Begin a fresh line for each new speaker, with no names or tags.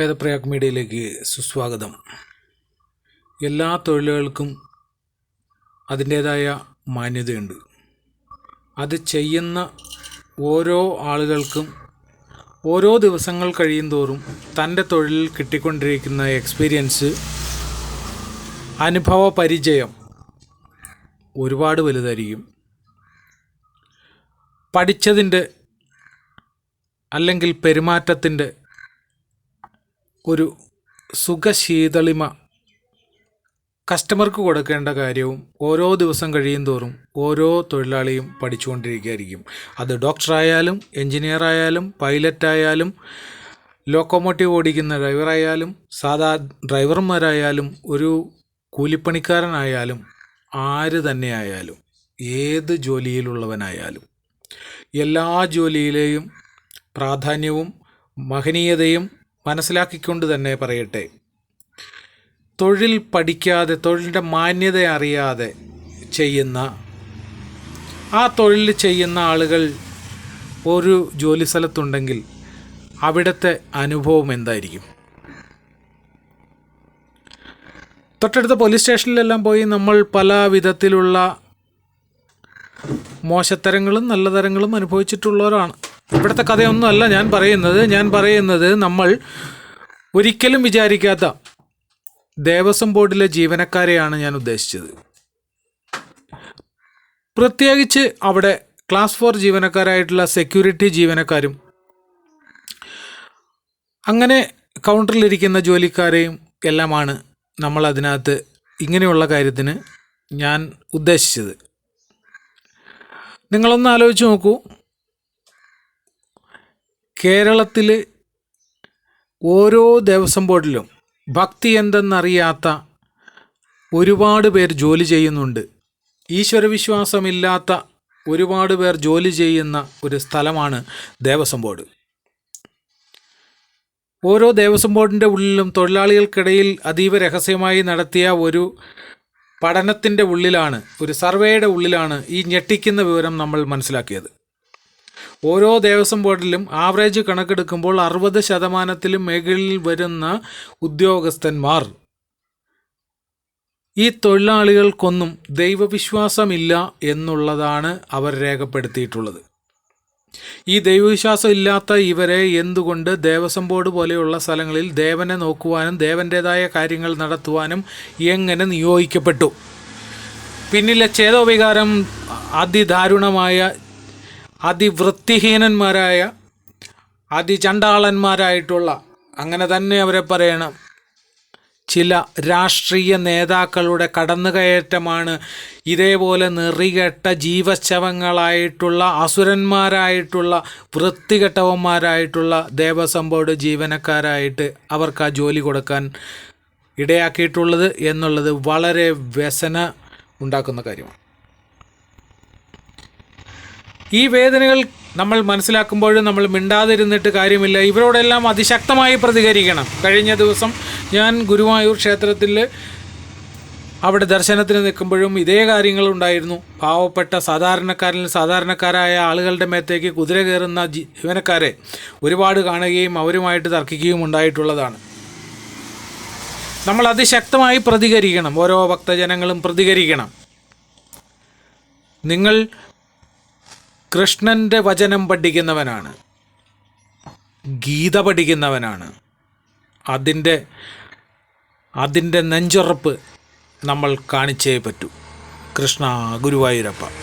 വേദപ്രയാഗ് മീഡിയയിലേക്ക് സുസ്വാഗതം. എല്ലാ തൊഴിലുകൾക്കും അതിന്റേതായ മാന്യതയുണ്ട്. അത് ചെയ്യുന്ന ഓരോ ആളുകൾക്കും ഓരോ ദിവസങ്ങൾ കഴിയും തോറും തന്റെ തൊഴിലിൽ കിട്ടിക്കൊണ്ടിരിക്കുന്ന എക്സ്പീരിയൻസ് അനുഭവ പരിചയം ഒരുപാട് വലുതായിരിക്കും. പഠിച്ചതിന്റെ അല്ലെങ്കിൽ പെരുമാറ്റത്തിന്റെ ഒരു സുഖശീതളിമ. കസ്റ്റമർക്ക് കൊടുക്കേണ്ട കാര്യവും ഓരോ ദിവസം കഴിയും തോറും ഓരോ തൊഴിലാളിയും പഠിച്ചുകൊണ്ടിരിക്കുകയായിരിക്കും. അത് ഡോക്ടറായാലും എൻജിനീയറായാലും പൈലറ്റായാലും ലോക്കോമോട്ടീവ് ഓടിക്കുന്ന ഡ്രൈവറായാലും സാധാ ഡ്രൈവർമാരായാലും ഒരു കൂലിപ്പണിക്കാരനായാലും ആര് തന്നെയായാലും ഏത് ജോലിയിലുള്ളവനായാലും എല്ലാ ജോലിയിലെയും പ്രാധാന്യവും മഹനീയതയും മനസ്സിലാക്കിക്കൊണ്ട് തന്നെ പറയട്ടെ. തൊഴിൽ പഠിക്കാതെ തൊഴിലിന്റെ മാന്യത അറിയാതെ ചെയ്യുന്ന ആ തൊഴിൽ ചെയ്യുന്ന ആളുകൾ ഒരു ജോലി സ്ഥലത്തുണ്ടെങ്കിൽ അവിടുത്തെ അനുഭവം എന്തായിരിക്കും? തൊട്ടടുത്ത പോലീസ് സ്റ്റേഷനിലെല്ലാം പോയി നമ്മൾ പല വിധത്തിലുള്ള മോശത്തരങ്ങളും നല്ല തരങ്ങളും അനുഭവിച്ചിട്ടുള്ളവരാണ്. ഇവിടുത്തെ കഥയൊന്നുമല്ല ഞാൻ പറയുന്നത്. ഞാൻ പറയുന്നത് നമ്മൾ ഒരിക്കലും വിചാരിക്കാത്ത ദേവസ്വം ബോർഡിലെ ജീവനക്കാരെയാണ് ഞാൻ ഉദ്ദേശിച്ചത്. പ്രത്യേകിച്ച് അവിടെ ക്ലാസ് ഫോർ ജീവനക്കാരായിട്ടുള്ള സെക്യൂരിറ്റി ജീവനക്കാരും അങ്ങനെ കൗണ്ടറിലിരിക്കുന്ന ജോലിക്കാരെയും എല്ലാമാണ് നമ്മൾ അതിനകത്ത് ഇങ്ങനെയുള്ള കാര്യത്തിന് ഞാൻ ഉദ്ദേശിച്ചത്. നിങ്ങളൊന്ന് ആലോചിച്ച് നോക്കൂ. കേരളത്തിൽ ഓരോ ദേവസ്വം ബോർഡിലും ഭക്തി എന്തെന്നറിയാത്ത ഒരുപാട് പേർ ജോലി ചെയ്യുന്നുണ്ട്. ഈശ്വരവിശ്വാസമില്ലാത്ത ഒരുപാട് പേർ ജോലി ചെയ്യുന്ന ഒരു സ്ഥലമാണ് ദേവസ്വം ബോർഡ്. ഓരോ ദേവസ്വം ബോർഡിന്റെ ഉള്ളിലും തൊഴിലാളികൾക്കിടയിൽ അതീവ രഹസ്യമായി നടത്തിയ ഒരു പഠനത്തിന്റെ ഉള്ളിലാണ് ഒരു സർവേയുടെ ഉള്ളിലാണ് ഈ ഞെട്ടിക്കുന്ന വിവരം നമ്മൾ മനസ്സിലാക്കിയത്. ഓരോ ദേവസ്വം ബോർഡിലും ആവറേജ് കണക്കെടുക്കുമ്പോൾ അറുപത് ശതമാനത്തിലും മേഖലയിൽ വരുന്ന ഉദ്യോഗസ്ഥന്മാർ. ഈ തൊഴിലാളികൾക്കൊന്നും ദൈവവിശ്വാസമില്ല എന്നുള്ളതാണ് അവർ രേഖപ്പെടുത്തിയിട്ടുള്ളത്. ഈ ദൈവവിശ്വാസം ഇല്ലാത്ത ഇവരെ എന്തുകൊണ്ട് ദേവസ്വം ബോർഡ് പോലെയുള്ള സ്ഥലങ്ങളിൽ ദേവനെ നോക്കുവാനും ദേവന്റേതായ കാര്യങ്ങൾ നടത്തുവാനും എങ്ങനെ നിയോഗിക്കപ്പെട്ടു? പിന്നിലെ ചേതോവികാരം അതിദാരുണമായ അതിവൃത്തിഹീനന്മാരായ അതിചണ്ടാളന്മാരായിട്ടുള്ള അങ്ങനെ തന്നെ അവരെ പറയണം. ചില രാഷ്ട്രീയ നേതാക്കളുടെ കടന്നുകയറ്റമാണ് ഇതേപോലെ നിറികെട്ട ജീവശവങ്ങളായിട്ടുള്ള അസുരന്മാരായിട്ടുള്ള വൃത്തികെട്ടവന്മാരായിട്ടുള്ള ദേവസ്വം ബോർഡ് ജീവനക്കാരായിട്ട് അവർക്ക് ആ ജോലി കൊടുക്കാൻ ഇടയാക്കിയിട്ടുള്ളത് എന്നുള്ളത് വളരെ വ്യസന ഉണ്ടാക്കുന്ന കാര്യമാണ്. ഈ വേദനകൾ നമ്മൾ മനസ്സിലാക്കുമ്പോഴും നമ്മൾ മിണ്ടാതിരുന്നിട്ട് കാര്യമില്ല. ഇവരോടെല്ലാം അതിശക്തമായി പ്രതികരിക്കണം. കഴിഞ്ഞ ദിവസം ഞാൻ ഗുരുവായൂർ ക്ഷേത്രത്തിൽ അവിടെ ദർശനത്തിന് നിൽക്കുമ്പോഴും ഇതേ കാര്യങ്ങളുണ്ടായിരുന്നു പാവപ്പെട്ട സാധാരണക്കാരിൽ സാധാരണക്കാരായ ആളുകളുടെ മേത്തേക്ക് കുതിര കയറുന്ന ജീവനക്കാരെ ഒരുപാട് കാണുകയും അവരുമായിട്ട് തർക്കിക്കുകയും ഉണ്ടായിട്ടുള്ളതാണ്. നമ്മൾ അതിശക്തമായി പ്രതികരിക്കണം. ഓരോ ഭക്തജനങ്ങളും പ്രതികരിക്കണം. നിങ്ങൾ കൃഷ്ണന്റെ വചനം പഠിക്കുന്നവനാണ്. ഗീത പഠിക്കുന്നവനാണ്. അതിന്റെ അതിന്റെ നെഞ്ചുറപ്പ് നമ്മൾ കാണിച്ചേ പറ്റൂ. കൃഷ്ണ ഗുരുവായൂരപ്പ.